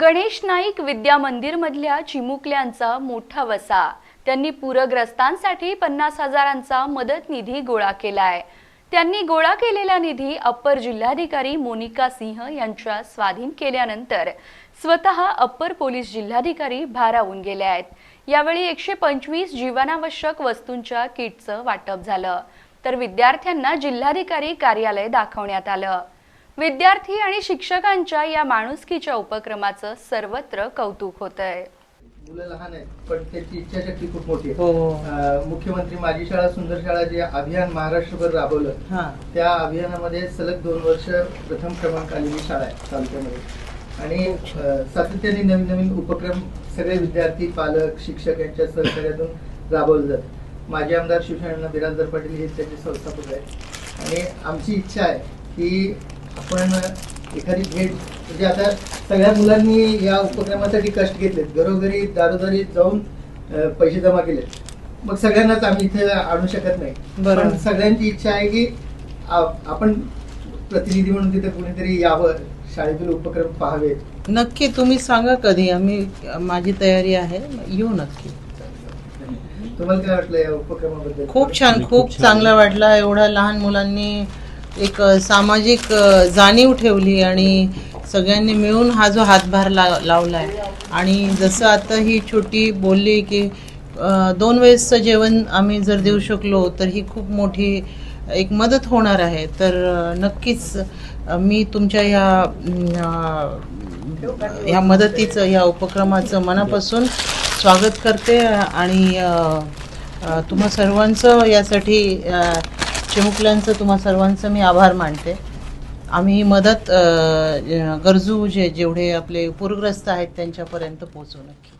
गणेश नाईक विद्या मंदिरमधल्या चिमुकल्यांचा मोठा वसा. त्यांनी पूरग्रस्तांसाठी पन्नास हजारांचा मदत निधी गोळा केलाय. त्यांनी गोळा केलेला निधी अप्पर जिल्हाधिकारी मोनिका सिंह यांच्या स्वाधीन केल्यानंतर स्वतः अप्पर पोलीस जिल्हाधिकारी भारावून गेले आहेत. यावेळी एकशे पंचवीस जीवनावश्यक वस्तूंच्या किटचं वाटप झालं. तर विद्यार्थ्यांना जिल्हाधिकारी कार्यालय दाखवण्यात आलं. विद्यार्थी आणि शिक्षकांच्या या माणुसकीच्या उपक्रमाचं सर्वत्र कौतुक होत आहे. मुलं लहान आहेत पण त्यांची इच्छाशक्ती खूप मोठी आहे. हो अं, मुख्यमंत्री माझी शाळा सुंदर शाळा जे अभियान महाराष्ट्रभर राबवलं हा. त्या अभियानामध्ये सलग दोन वर्ष प्रथम क्रमांक आलेली शाळा आहे तालुक्यामध्ये. आणि अं, सातत्याने नवीन नवीन उपक्रम सगळे विद्यार्थी पालक शिक्षक यांच्या सहकार्यातून राबवले जातात माजी आमदार शिवसेना बिराजदार पाटील हे त्याचे संस्थापक आहेत. आणि आमची इच्छा आहे की आपण एखादी भेट म्हणजे आता सगळ्या मुलांनी या उपक्रमासाठी कष्ट घेतलेत. घरोघरी दारोदारी जाऊन पैसे जमा केलेत. मग सगळ्यांनाच आम्ही इथे आणू शकत नाही. बरोबर. पण सगळ्यांची इच्छा आहे की आपण प्रतिनिधी म्हणून तिथे कुणीतरी यावं शाळेतील उपक्रम पाहावे नक्की तुम्ही सांगा कधी आम्ही माझी तयारी आहे येऊ नक्की. तुम्हाला काय वाटलं या उपक्रमाबद्दल? खूप छान खूप चांगला वाटला. एवढ्या लहान मुलांनी एक सामाजिक जाणीव ठेवली आणि सगळ्यांनी मिळून हा जो हातभार ला आहे आणि जसं आता ही छोटी बोलली की दोन वेळेसचं जेवण आम्ही जर देऊ शकलो तर ही खूप मोठी एक मदत होणार आहे. तर नक्कीच मी तुमच्या ह्या ह्या मदतीचं ह्या उपक्रमाचं मनापासून स्वागत करते. आणि तुम्हा सर्वांचं यासाठी चिमुकल्यांचं तुम्हा सर्वांचं मी आभार मानते. आम्ही मदत गरजू जे जेवढे आपले पूरग्रस्त आहेत त्यांच्यापर्यंत पोहोचू नक्की.